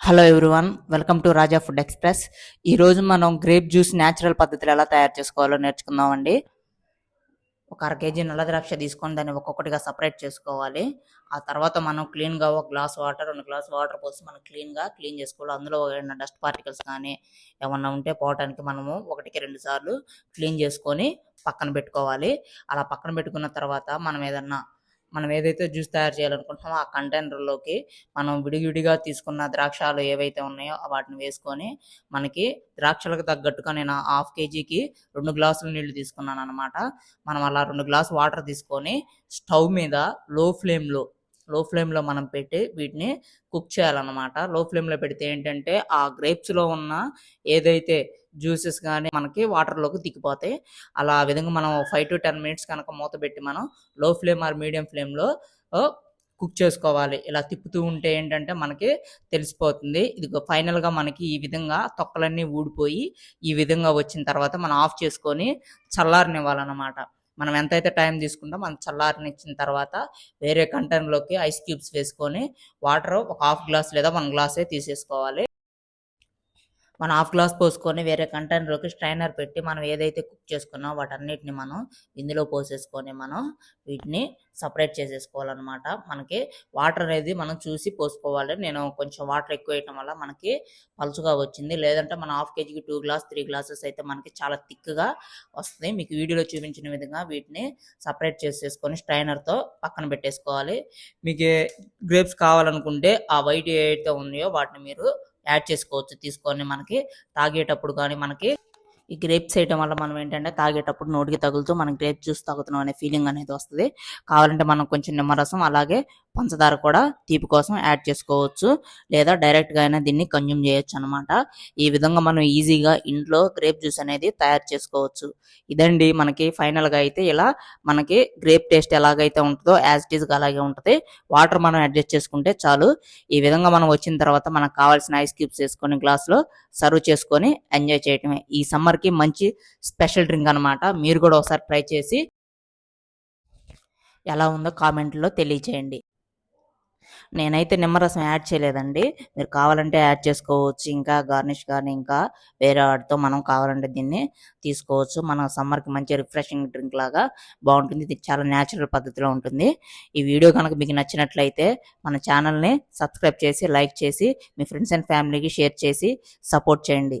Hello everyone welcome to Raja food express ఈరోజు మనం grape juice natural పద్ధతిలో ఎలా తయారు చేసుకోవాలో నేర్చుకుందామండి. ఒక అర కేజీ నల్ల ద్రాక్ష తీసుకొని దాన్ని ఒక్కొక్కటిగా సపరేట్ చేసుకోవాలి. ఆ తర్వాత మనం క్లీన్గా ఒక గ్లాస్ వాటర్ రెండు గ్లాస్ వాటర్ పోసి మనం క్లీన్గా క్లీన్ చేసుకోవాలి. అందులో ఏమైనా డస్ట్ పార్టికల్స్ కానీ ఏమన్నా ఉంటే పోవటానికి మనము ఒకటికి రెండు సార్లు క్లీన్ చేసుకొని పక్కన పెట్టుకోవాలి. అలా పక్కన పెట్టుకున్న తర్వాత మనం ఏదన్నా మనం ఏదైతే జ్యూస్ తయారు చేయాలనుకుంటున్నామో ఆ కంటైనర్లోకి మనం విడివిడిగా తీసుకున్న ద్రాక్షాలు ఏవైతే ఉన్నాయో వాటిని వేసుకొని మనకి ద్రాక్షలకు తగ్గట్టుగా నేను హాఫ్ కేజీకి రెండు గ్లాసులు నీళ్ళు తీసుకున్నాను అనమాట మనం అలా రెండు గ్లాసు వాటర్ తీసుకొని స్టవ్ మీద లో ఫ్లేమ్లో లో ఫ్లేమ్లో మనం పెట్టి వీటిని కుక్ చేయాలన్నమాట. లో ఫ్లేమ్లో పెడితే ఏంటంటే ఆ గ్రేప్స్లో ఉన్న ఏదైతే జ్యూసెస్ కానీ మనకి వాటర్లోకి దిగిపోతాయి. అలా ఆ విధంగా మనం ఫైవ్ టు టెన్ మినిట్స్ కనుక మూత పెట్టి మనం లో ఫ్లేమ్ ఆర్ మీడియం ఫ్లేమ్లో కుక్ చేసుకోవాలి. ఇలా తిప్పుతూ ఉంటే ఏంటంటే మనకి తెలిసిపోతుంది. ఇది ఫైనల్గా మనకి ఈ విధంగా తొక్కలన్నీ ఊడిపోయి ఈ విధంగా వచ్చిన తర్వాత మనం ఆఫ్ చేసుకొని చల్లారనివ్వాలన్నమాట. మనం ఎంతైతే టైం తీసుకుంటాం మనం చల్లారనిచ్చిన తర్వాత వేరే కంటెంట్లోకి ఐస్ క్యూబ్స్ వేసుకొని వాటర్ ఒక హాఫ్ గ్లాస్ లేదా వన్ గ్లాసే తీసేసుకోవాలి. మనం హాఫ్ గ్లాస్ పోసుకొని వేరే కంటైనర్లోకి స్ట్రైనర్ పెట్టి మనం ఏదైతే కుక్ చేసుకున్నామో వాటన్నిటిని మనం ఇందులో పోసేసుకొని మనం వీటిని సపరేట్ చేసేసుకోవాలన్నమాట. మనకి వాటర్ అనేది మనం చూసి పోసుకోవాలి. నేను కొంచెం వాటర్ ఎక్కువ వేయటం వల్ల మనకి పలుచుగా వచ్చింది. లేదంటే మన హాఫ్ కేజీకి టూ గ్లాస్ త్రీ గ్లాసెస్ అయితే మనకి చాలా థిక్గా వస్తుంది. మీకు వీడియోలో చూపించిన విధంగా వీటిని సపరేట్ చేసేసుకొని స్ట్రైనర్తో పక్కన పెట్టేసుకోవాలి. మీకు గ్రేప్స్ కావాలనుకుంటే ఆ వైట్ ఏవైతే ఉన్నాయో వాటిని మీరు యాడ్ చేసుకోవచ్చు. తీసుకొని మనకి తాగేటప్పుడు కానీ మనకి ఈ గ్రేప్స్ వేయటం వల్ల మనం ఏంటంటే తాగేటప్పుడు నోటికి తగులుతూ మనం గ్రేప్ జ్యూస్ తాగుతున్నాం అనే ఫీలింగ్ అనేది వస్తుంది. కావాలంటే మనం కొంచెం నిమ్మరసం అలాగే పంచదార కూడా తీపి కోసం యాడ్ చేసుకోవచ్చు. లేదా డైరెక్ట్గా అయినా దీన్ని కన్జ్యూమ్ చేయొచ్చు అనమాట ఈ విధంగా మనం ఈజీగా ఇంట్లో గ్రేప్ జ్యూస్ అనేది తయారు చేసుకోవచ్చు. ఇదండి మనకి ఫైనల్గా అయితే ఇలా మనకి గ్రేప్ టేస్ట్ ఎలాగైతే ఉంటుందో యాజ్ ఇట్ అలాగే ఉంటుంది. వాటర్ మనం అడ్జస్ట్ చేసుకుంటే చాలు. ఈ విధంగా మనం వచ్చిన తర్వాత మనకు కావాల్సిన ఐస్ క్యూబ్స్ వేసుకొని గ్లాస్లో సర్వ్ చేసుకొని ఎంజాయ్ చేయటమే. ఈ సమ్మర్ సమ్మర్కి మంచి స్పెషల్ డ్రింక్ అనమాట మీరు కూడా ఒకసారి ట్రై చేసి ఎలా ఉందో కామెంట్లో తెలియచేయండి. నేనైతే నిమ్మరసం యాడ్ చేయలేదండి. మీరు కావాలంటే యాడ్ చేసుకోవచ్చు. ఇంకా గార్నిష్ కానీ ఇంకా వేరే వాటితో మనం కావాలంటే దీన్ని తీసుకోవచ్చు. మన సమ్మర్కి మంచి రిఫ్రెషింగ్ డ్రింక్ లాగా బాగుంటుంది. ఇది చాలా న్యాచురల్ పద్ధతిలో ఉంటుంది. ఈ వీడియో కనుక మీకు నచ్చినట్లయితే మన ఛానల్ని సబ్స్క్రైబ్ చేసి లైక్ చేసి మీ ఫ్రెండ్స్ అండ్ ఫ్యామిలీకి షేర్ చేసి సపోర్ట్ చేయండి.